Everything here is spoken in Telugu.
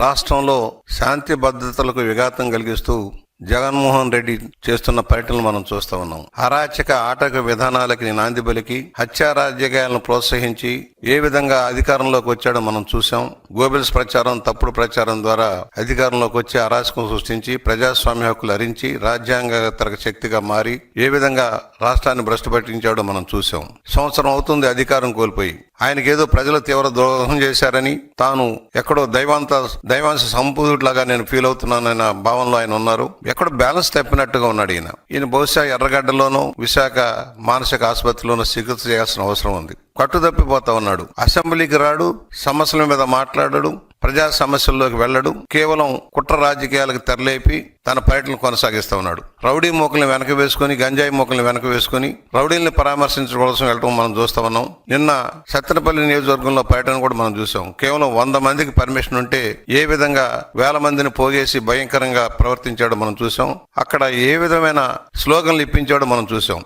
రాష్ట్రంలో శాంతి భద్రతలకు విఘాతం కలిగిస్తూ జగన్మోహన్ రెడ్డి చేస్తున్న పర్యటనలు మనం చూస్తూ ఉన్నాం. అరాచక ఆటక విధానాలకి నాంది పలికి హత్యారాజకీయాలను ప్రోత్సహించి ఏ విధంగా అధికారంలోకి వచ్చాడో మనం చూసాం గోబెల్స్ ప్రచారం తప్పుడు ప్రచారం ద్వారా అధికారంలోకి వచ్చి అరాచకం సృష్టించి ప్రజాస్వామ్య హక్కులు హరించి రాజ్యాంగ శక్తిగా మారి ఏ విధంగా రాష్ట్రాన్ని భ్రష్టు పట్టించాడో మనం చూసాం సంవత్సరం అవుతుంది అధికారం కోల్పోయి. ఆయనకి ఏదో ప్రజలు తీవ్ర ద్రోహం చేశారని తాను ఎక్కడో దైవాంత దైవాంశ సంపూర్తిలాగా నేను ఫీల్ అవుతున్నానన్న భావనలో ఆయన ఉన్నారు. ఎక్కడో బ్యాలెన్స్ తప్పినట్టుగా ఉన్నాడు ఈయన. ఈయన బహుశా ఎర్రగడ్డలోనూ విశాఖ మానసిక ఆసుపత్రిలోనూ చికిత్స చేయాల్సిన అవసరం ఉంది. కట్టుదప్పిపోతా ఉన్నాడు. అసెంబ్లీకి రాడు సమస్యల మీద మాట్లాడడు ప్రజా సమస్యల్లోకి వెళ్ళడు కేవలం కుట్ర రాజకీయాలకు తెరలేపి తన పర్యటన కొనసాగిస్తూ ఉన్నాడు. రౌడీ మోకల్ని వెనక వేసుకుని గంజాయి మోకల్ని వెనక వేసుకుని రౌడీల్ని పరామర్శించడం కోసం వెళ్ళటం మనం చూస్తూ ఉన్నాం. నిన్న సత్తెనపల్లి నియోజకవర్గంలో పర్యటన కూడా మనం చూసాం. కేవలం వంద మందికి పర్మిషన్ ఉంటే ఏ విధంగా వేల మందిని పోగేసి భయంకరంగా ప్రవర్తించాడో మనం చూసాం. అక్కడ ఏ విధమైన స్లోగన్లు ఇప్పించాడో మనం చూసాం.